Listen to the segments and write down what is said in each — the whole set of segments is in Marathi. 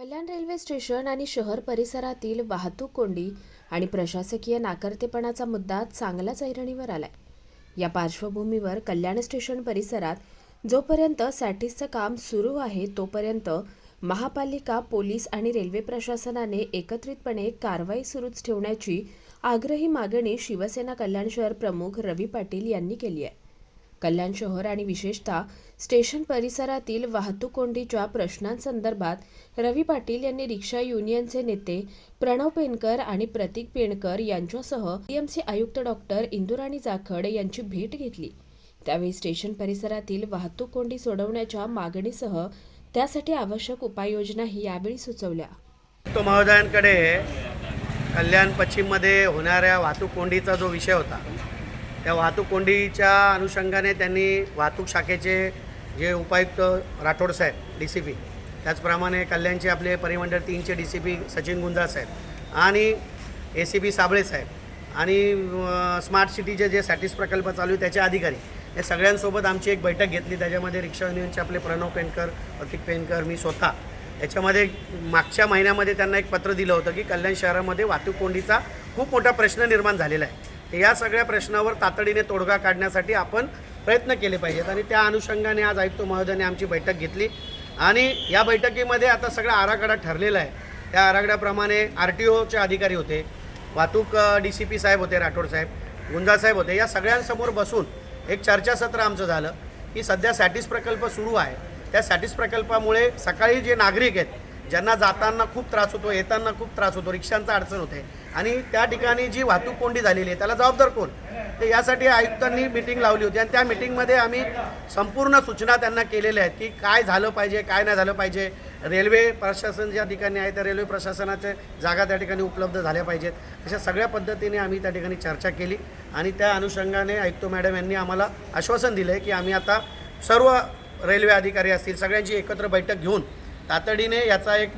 कल्याण रेल्वे स्टेशन आणि शहर परिसरातील वाहतूक कोंडी आणि प्रशासकीय नाकर्तेपणाचा मुद्दा चांगलाच ऐरणीवर आलाय. या पार्श्वभूमीवर कल्याण स्टेशन परिसरात जोपर्यंत सॅटिसचं काम सुरू आहे तोपर्यंत महापालिका पोलीस आणि रेल्वे प्रशासनाने एकत्रितपणे कारवाई सुरूच ठेवण्याची आग्रही मागणी शिवसेना कल्याण शहर प्रमुख रवी पाटील यांनी केली आहे. कल्याण शहर आणि विशेषतः स्टेशन परिसरातील वाहतूक कोंडीच्या प्रश्नांसंदर्भात रवी पाटील यांनी रिक्षा युनियनचे नेते प्रणव पेनकर आणि प्रतीक पेणकर यांच्यासह टीएमसी आयुक्त डॉक्टर इंदुराणी जाखड यांची भेट घेतली. त्यावेळी स्टेशन परिसरातील वाहतूक कोंडी सोडवण्याच्या मागणीसह त्यासाठी आवश्यक उपाययोजनाही यावेळी सुचवल्या. तो महोदयांकडे कल्याण पश्चिममध्ये होणाऱ्या वाहतूक कोंडीचा जो विषय होता त्या वाहतूक कोंडीच्या अनुषंगाने त्यांनी वाहतूक शाखेचे जे उपायुक्त Rathod saheb D C P त्याचप्रमाणे कल्याणचे आपले परिमंडळ तीनचे D C P Sachin Gunjal saheb आणि A C P Sable saheb आणि स्मार्ट सिटीचे जे सॅटिस प्रकल्प चालू आहे त्याचे अधिकारी या सगळ्यांसोबत आमची एक बैठक घेतली. त्याच्यामध्ये रिक्षा युनियनचे आपले प्रणव पेंडकर प्रतीक पेंडकर मी स्वतः. याच्यामध्ये मागच्या महिन्यामध्ये त्यांना एक पत्र दिलं होतं की कल्याण शहरामध्ये वाहतूक कोंडीचा खूप मोठा प्रश्न निर्माण झालेला आहे. या सगळ्या प्रश्नावर तातडीने तोडगा काढण्यासाठी आपण प्रयत्न केले पाहिजेत. आणि त्या अनुषंगाने आज आयुक्त महोदयाने आमची बैठक घेतली. आणि या बैठकीमध्ये आता सगळा आराखडा ठरलेला आहे. त्या आराखड्याप्रमाणे आर टी ओचे अधिकारी होते. वाहतूक डी सी पी साहेब होते राठोड साहेब गुंजासाहेब होते. या सगळ्यांसमोर बसून एक चर्चासत्र आमचं झालं की सध्या सॅटिस प्रकल्प सुरू आहे. त्या सॅटिस प्रकल्पामुळे सकाळी जे नागरिक आहेत ज्यांना जाताना खूप त्रास होतो येताना खूप त्रास होतो रिक्षांचा अडचण होते. आणि त्या ठिकाणी जी वाहतूक कोंडी झालेली आहे त्याला जबाबदार कोण? तर यासाठी आयुक्तांनी मिटिंग लावली होती. आणि त्या मिटिंगमध्ये आम्ही संपूर्ण सूचना त्यांना केलेल्या आहेत की काय झालं पाहिजे काय नाही झालं पाहिजे. रेल्वे प्रशासन ज्या ठिकाणी आहे त्या रेल्वे प्रशासनाच्या जागा त्या ठिकाणी उपलब्ध झाल्या पाहिजेत. अशा सगळ्या पद्धतीने आम्ही त्या ठिकाणी चर्चा केली. आणि त्या अनुषंगाने आयुक्त मॅडम यांनी आम्हाला आश्वासन दिलं आहे की आम्ही आता सर्व रेल्वे अधिकारी असतील सगळ्यांची एकत्र बैठक घेऊन तातडीने याचा एक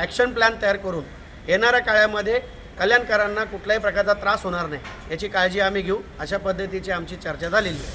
ॲक्शन प्लॅन तयार करून येणाऱ्या काळामध्ये कल्याणकरांना कुठल्याही प्रकारचा त्रास होणार नाही. याची काळजी आम्ही घेऊ. अशा पद्धतीची आमची चर्चा झालेली आहे.